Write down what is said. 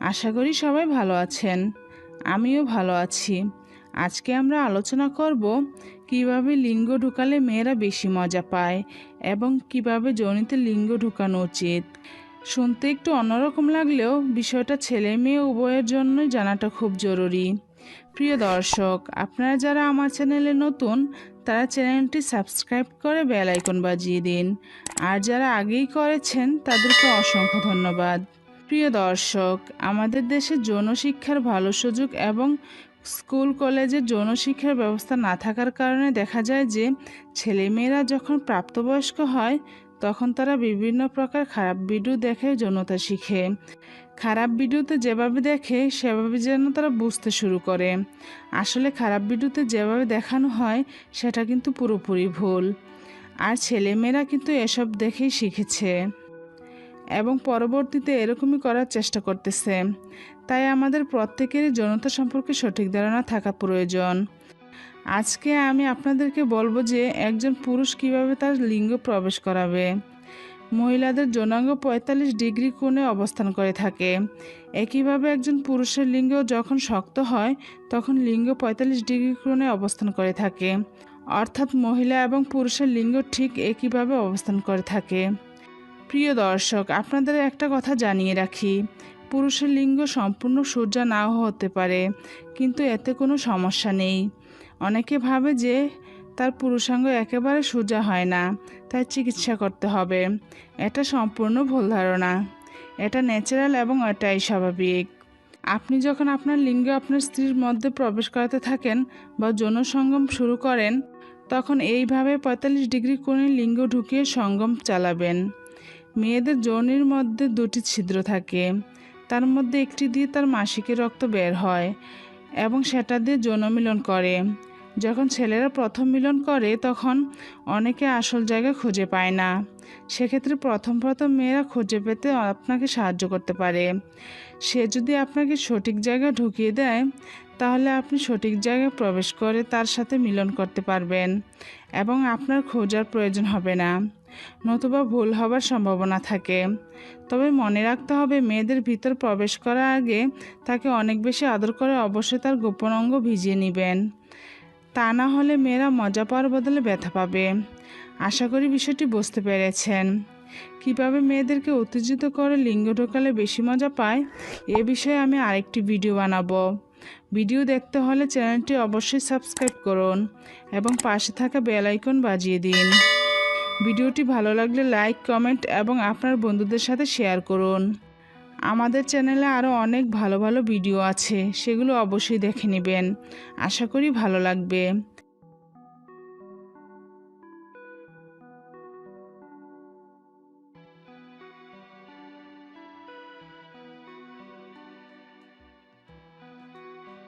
আশা করি সবাই ভালো আছেন। আমিও ভালো আছি। আজকে আমরা আলোচনা করব কীভাবে লিঙ্গ ঢুকালে মেয়েরা বেশি মজা পায় এবং কীভাবে যৌনিতে লিঙ্গ ঢুকানো উচিত। শুনতে একটু অন্যরকম লাগলেও বিষয়টা ছেলে মেয়ে উভয়ের জন্যই জানাটা খুব জরুরি। প্রিয় দর্শক, আপনারা যারা আমার চ্যানেলে নতুন, তারা চ্যানেলটি সাবস্ক্রাইব করে বেল আইকন বাজিয়ে দিন। আর যারা আগেই করেছেন, তাদেরকে অসংখ্য ধন্যবাদ। প্রিয় দর্শক, আমাদের দেশে যৌন শিক্ষার ভালো সুযোগ এবং স্কুল, কলেজে যৌন শিক্ষার ব্যবস্থা না থাকার কারণে দেখা যায় যে ছেলেমেয়েরা যখন প্রাপ্তবয়স্ক হয়, তখন তারা বিভিন্ন প্রকার খারাপ ভিডিও দেখে, যৌনতা শিখে। খারাপ ভিডিওতে যেভাবে দেখে, সেভাবে যেন তারা বুঝতে শুরু করে। আসলে খারাপ ভিডিওতে যেভাবে দেখানো হয়, সেটা কিন্তু পুরোপুরি ভুল। আর ছেলেমেয়েরা কিন্তু এসব দেখেই শিখেছে। এবং পরবর্তীতে এরকমই করার চেষ্টা করতেছে। তাই আমাদের প্রত্যেকেরই যৌনতা সম্পর্কে সঠিক ধারণা থাকা প্রয়োজন। আজকে আমি আপনাদেরকে বলব যে একজন পুরুষ কীভাবে তার লিঙ্গ প্রবেশ করাবে। মহিলাদের যৌনাঙ্গ পঁয়তাল্লিশ ডিগ্রি কোণে অবস্থান করে থাকে। একইভাবে একজন পুরুষের লিঙ্গ যখন শক্ত হয়, তখন লিঙ্গ পঁয়তাল্লিশ ডিগ্রি কোণে অবস্থান করে থাকে। অর্থাৎ মহিলা এবং পুরুষের লিঙ্গ ঠিক একইভাবে অবস্থান করে থাকে। প্রিয় দর্শক, আপনাদের একটা কথা জানিয়ে রাখি। পুরুষের লিঙ্গ সম্পূর্ণ সোজা নাও হতে পারে, কিন্তু এতে কোনো সমস্যা নেই। অনেকে ভাবে যে তার পুরুষাঙ্গ একেবারে সোজা হয় না, তাই চিকিৎসা করতে হবে। এটা সম্পূর্ণ ভুল ধারণা। এটা ন্যাচারাল এবং এটাই স্বাভাবিক। আপনি যখন আপনার লিঙ্গ আপনার স্ত্রীর মধ্যে প্রবেশ করাতে থাকেন বা যৌন সঙ্গম শুরু করেন, তখন এইভাবে পঁয়তাল্লিশ ডিগ্রি কোণে লিঙ্গ ঢুকিয়ে সঙ্গম চালাবেন। মেয়েদের যৌনির মধ্যে দুটি ছিদ্র থাকে। তার মধ্যে একটি দিয়ে তার মাসিকের রক্ত বের হয় এবং সেটা দিয়ে যৌন মিলন করে। যখন ছেলেরা প্রথম মিলন করে, তখন অনেকে আসল জায়গা খুঁজে পায় না। সেক্ষেত্রে প্রথম প্রথম মেয়েরা খুঁজে পেতে আপনাকে সাহায্য করতে পারে। সে যদি আপনাকে সঠিক জায়গা ঢুকিয়ে দেয়, তাহলে আপনি সঠিক জায়গায় প্রবেশ করে তার সাথে মিলন করতে পারবেন এবং আপনার খোঁজার প্রয়োজন হবে না। নতুবা ভুল হবার সম্ভাবনা থাকে। তবে মনে রাখতে হবে, মেয়েদের ভিতর প্রবেশ করার আগে তাকে অনেক বেশি আদর করে অবশ্যই তার গোপন অঙ্গ ভিজিয়ে নেবেন। তা না হলে মেয়েরা মজা পাওয়ার বদলে ব্যথা পাবে। আশা করি বিষয়টি বুঝতে পেরেছেন। কীভাবে মেয়েদেরকে উত্তেজিত করে লিঙ্গ ঢোকালে বেশি মজা পায়, এ বিষয়ে আমি আরেকটি ভিডিও বানাবো। ভিডিও দেখতে হলে চ্যানেলটি অবশ্যই সাবস্ক্রাইব করুন এবং পাশে থাকা বেল আইকন বাজিয়ে দিন। ভিডিওটি ভালো লাগলে লাইক, কমেন্ট এবং আপনার বন্ধুদের সাথে শেয়ার করুন। আমাদের চ্যানেলে আরও অনেক ভালো ভালো ভিডিও আছে, সেগুলো অবশ্যই দেখে নেবেন। আশা করি ভালো লাগবে।